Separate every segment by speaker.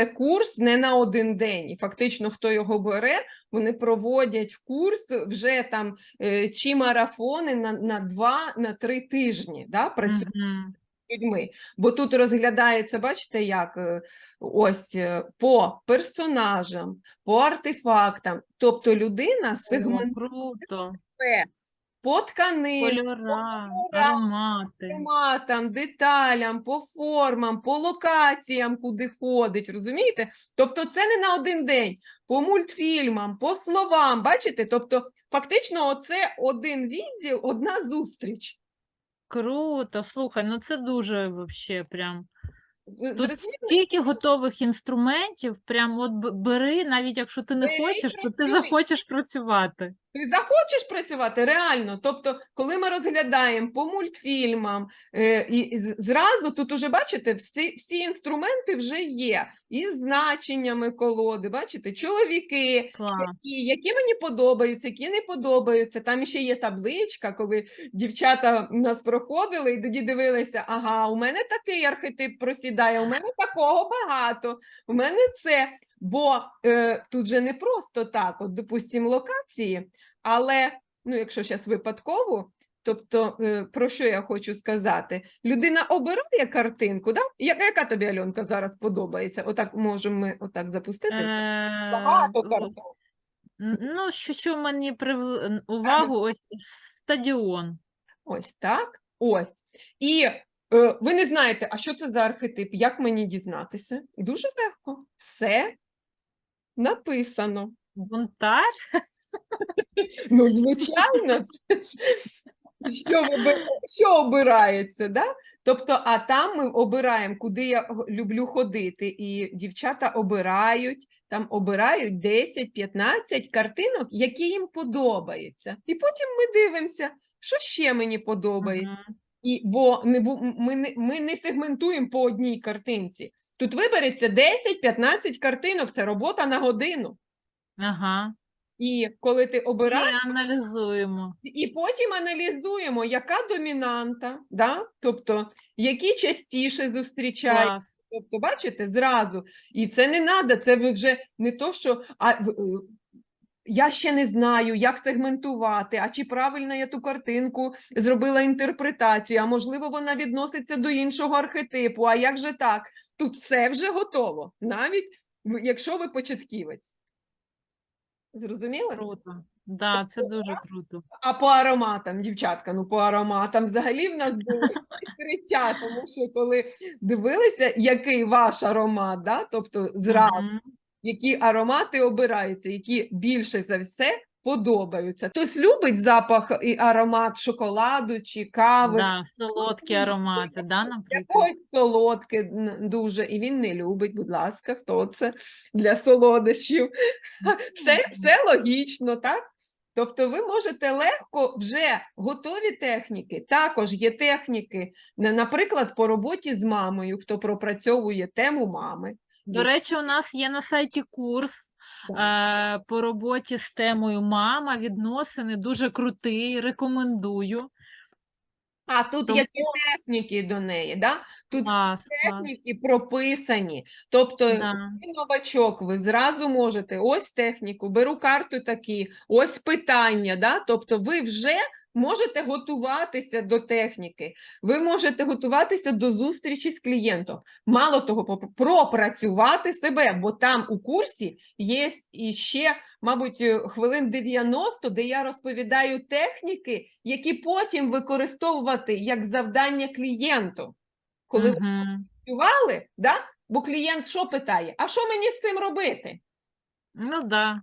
Speaker 1: це курс не на один день. І фактично, хто його бере, вони проводять курс вже там е, чи марафони на, на два, на три тижні. Да, працюють з людьми. Бо тут розглядається, бачите, як е, ось е, по персонажам, по артефактам. Тобто людина сегментує. По тканинам,
Speaker 2: Кольора,
Speaker 1: кольора,
Speaker 2: аромати.
Speaker 1: ароматам, деталям, по формам, по локаціям, куди ходить, розумієте? Тобто це не на один день, по мультфільмам, по словам, бачите? Тобто, фактично, оце один відділ, одна зустріч.
Speaker 2: Круто, слухай, ну це дуже вообще прям. Тут стільки готових інструментів, прям от б- бери, навіть якщо ти не
Speaker 1: Бери,
Speaker 2: хочеш, то ти
Speaker 1: працюй.
Speaker 2: захочеш працювати.
Speaker 1: Ти захочеш працювати реально. Тобто, коли ми розглядаємо по мультфільмам, е, і, зразу тут уже бачите, всі, всі інструменти вже є. Із значеннями колоди, бачите, чоловіки,
Speaker 2: Клас.
Speaker 1: які, які мені подобаються, які не подобаються. Там ще є табличка, коли дівчата нас проходили і тоді дивилися, ага, у мене такий архетип просідає, у мене такого багато, у мене це. Бо е, тут же не просто так, от, допустимо, локації, але ну, якщо зараз випадково, тобто е, про що я хочу сказати? Людина обирає картинку, да? Я- яка тобі Альонка зараз подобається? Отак можемо ми отак запустити.
Speaker 2: Е,
Speaker 1: Багато картин.
Speaker 2: Ну, що, що мені привело увагу, ось стадіон.
Speaker 1: Ось так. Ось. І е, ви не знаєте, а що це за архетип? Як мені дізнатися? Дуже легко. Все написано.
Speaker 2: Бунтар?
Speaker 1: Ну, звичайно, це ж що, що обирається, да? Тобто, а там ми обираємо, куди я г- люблю ходити, і дівчата обирають, там обирають 10-15 картинок, які їм подобаються. І потім ми дивимося, що ще мені подобається.
Speaker 2: Мгм.
Speaker 1: І, бо не, ми, не, ми не сегментуємо по одній картинці. Тут вибереться 10-15 картинок, це робота на годину.
Speaker 2: Ага.
Speaker 1: І коли ти
Speaker 2: І
Speaker 1: обираєш,
Speaker 2: аналізуємо.
Speaker 1: і потім аналізуємо, яка домінанта, да? тобто які частіше зустрічають.
Speaker 2: Клас.
Speaker 1: Тобто, бачите, зразу. І це не треба, це ви вже не то, що а, е, я ще не знаю, як сегментувати, а чи правильно я ту картинку зробила інтерпретацію, а можливо, вона відноситься до іншого архетипу. А як же так? Тут все вже готово, навіть якщо ви початківець. Зрозуміли?
Speaker 2: Круто. Да, це дуже круто.
Speaker 1: А по ароматам, дівчатка, ну по ароматам взагалі в нас було відкриття, тому що коли дивилися, який ваш аромат, да? тобто зразу,
Speaker 2: Мгм.
Speaker 1: Які аромати обираються, які більше за все подобаються. Хтось любить запах і аромат шоколаду чи кави,
Speaker 2: Да, солодкі аромати, да, наприклад.
Speaker 1: якогось солодке дуже, і він не любить, будь ласка, хто це для солодощів. Все, все логічно, так? Тобто ви можете легко вже готові техніки. Також є техніки, наприклад, по роботі з мамою, хто пропрацьовує тему мами.
Speaker 2: До речі, у нас є на сайті курс е, по роботі з темою мама, відносини, дуже крутий, рекомендую.
Speaker 1: А тут
Speaker 2: Тому-
Speaker 1: які техніки до неї, да? Тут всі
Speaker 2: Клас, клас.
Speaker 1: техніки прописані. Тобто
Speaker 2: Да.
Speaker 1: ви новачок, ви зразу можете ось техніку, беру карту такі, ось питання. Да? Тобто ви вже можете готуватися до техніки, ви можете готуватися до зустрічі з клієнтом. Мало того, пропрацювати себе, бо там у курсі є іще, мабуть, хвилин 90, де я розповідаю техніки, які потім використовувати як завдання клієнту. Коли ви працювали, да? бо клієнт що питає? А що мені з цим робити?
Speaker 2: Ну да.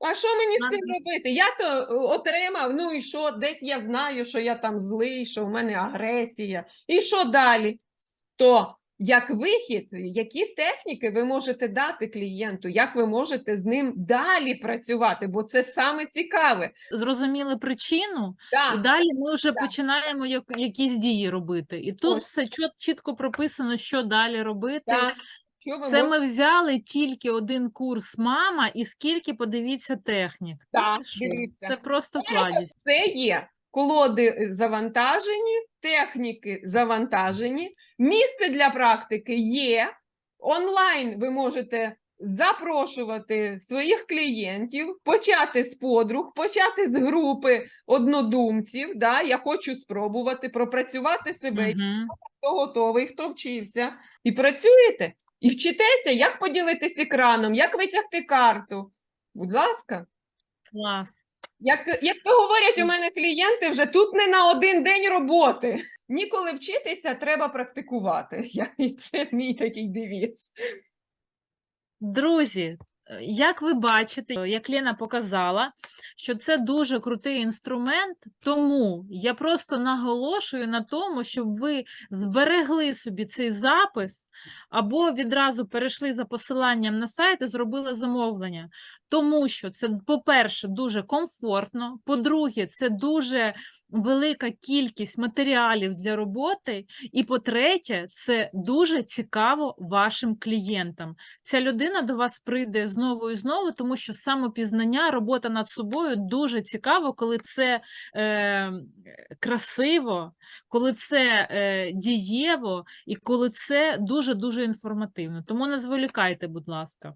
Speaker 1: А що мені з цим робити? Я то е, отримав, ну і що? Десь я знаю, що я там злий, що в мене агресія. І що далі? То як вихід, які техніки ви можете дати клієнту, як ви можете з ним далі працювати? Бо це саме цікаве.
Speaker 2: Зрозуміли причину, і далі ми вже
Speaker 1: так.
Speaker 2: починаємо як, якісь дії робити. І тут
Speaker 1: Ось.
Speaker 2: все чіт- чітко прописано, що далі робити.
Speaker 1: так. Що ви
Speaker 2: Це
Speaker 1: можете
Speaker 2: ми взяли тільки один курс мама, і скільки подивіться технік.
Speaker 1: Так,
Speaker 2: Що?
Speaker 1: дивіться.
Speaker 2: Це просто кладість.
Speaker 1: Це є колоди завантажені, техніки завантажені, місце для практики є. онлайн ви можете запрошувати своїх клієнтів, почати з подруг, почати з групи однодумців. Да? Я хочу спробувати пропрацювати себе
Speaker 2: Мгм.
Speaker 1: хто готовий, хто вчився, і працюєте, і вчитеся, як поділитись екраном, як витягти карту. Будь ласка.
Speaker 2: Клас.
Speaker 1: Як, як то говорять у мене клієнти, вже тут не на один день роботи. Ніколи вчитися, треба практикувати. Я, це мій такий девіз.
Speaker 2: Друзі, як ви бачите, як Лена показала, що це дуже крутий інструмент, тому я просто наголошую на тому, щоб ви зберегли собі цей запис або відразу перейшли за посиланням на сайт і зробили замовлення. Тому що це, по-перше, дуже комфортно, по-друге, це дуже велика кількість матеріалів для роботи, і по-третє, це дуже цікаво вашим клієнтам ця людина до вас прийде знову і знову, тому що самопізнання, робота над собою дуже цікаво, коли це е, красиво, коли це е, дієво і коли це дуже-дуже інформативно. Тому не зволікайте, будь ласка.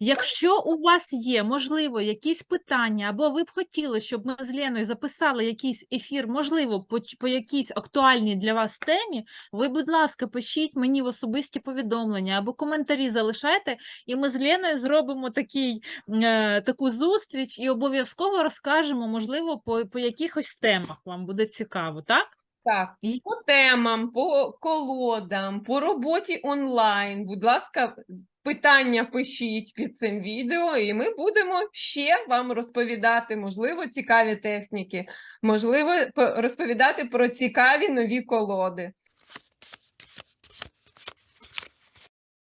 Speaker 2: Якщо у вас є, можливо, якісь питання, або ви б хотіли, щоб ми з Леною записали якийсь ефір, можливо, по, по якійсь актуальній для вас темі, ви, будь ласка, пишіть мені в особисті повідомлення або коментарі залишайте, і ми з Леною зробимо такий, е, таку зустріч і обов'язково розкажемо, можливо, по, по якихось темах вам буде цікаво, так?
Speaker 1: Так,
Speaker 2: І-
Speaker 1: по темам, по колодам, по роботі онлайн. Будь ласка, питання пишіть під цим відео, і ми будемо ще вам розповідати, можливо, цікаві техніки, можливо, по- розповідати про цікаві нові колоди.